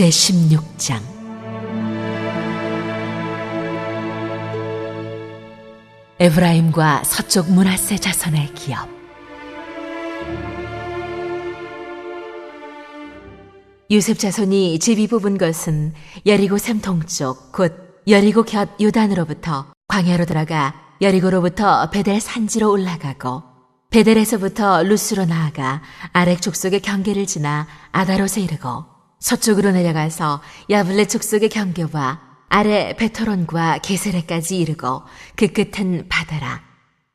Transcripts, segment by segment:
제16장. 에브라임과 서쪽 문하세 자손의 기업. 유셉 자손이 집이 뽑은 것은 여리고 샘 동쪽 곧 여리고 곁 요단으로부터 광야로 들어가 여리고로부터 베델 산지로 올라가고 베델에서부터 루스로 나아가 아렉 족속의 경계를 지나 아다롯에 이르고 서쪽으로 내려가서 야블레 족속의 경계와 아래 베토론과 게세레까지 이르고 그 끝은 바다라.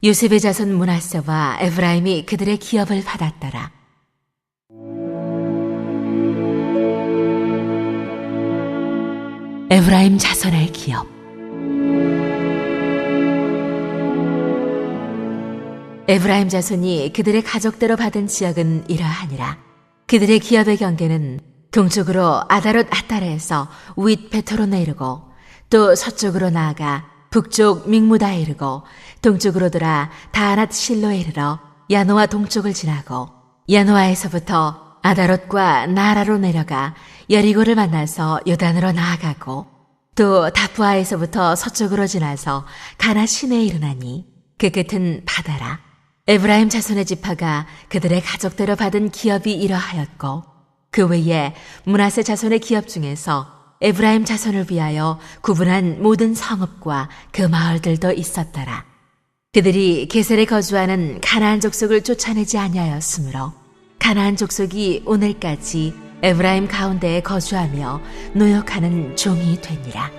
요셉의 자손 문하세와 에브라임이 그들의 기업을 받았더라. 에브라임 자손의 기업 에브라임 자손이 그들의 가족대로 받은 지역은 이러하니라. 그들의 기업의 경계는 동쪽으로 아다롯 아따레에서 윗 베토론에 이르고 또 서쪽으로 나아가 북쪽 믹무다에 이르고 동쪽으로 돌아 다낫 실로에 이르러 야노아 동쪽을 지나고 야노아에서부터 아다롯과 나라로 내려가 여리고를 만나서 요단으로 나아가고 또 다프아에서부터 서쪽으로 지나서 가나 시내에 이르나니 그 끝은 바다라. 에브라임 자손의 지파가 그들의 가족대로 받은 기업이 이러하였고 그 외에 문하세 자손의 기업 중에서 에브라임 자손을 위하여 구분한 모든 성읍과 그 마을들도 있었더라. 그들이 게셀에 거주하는 가나안 족속을 쫓아내지 아니하였으므로 가나안 족속이 오늘까지 에브라임 가운데에 거주하며 노역하는 종이 되니라.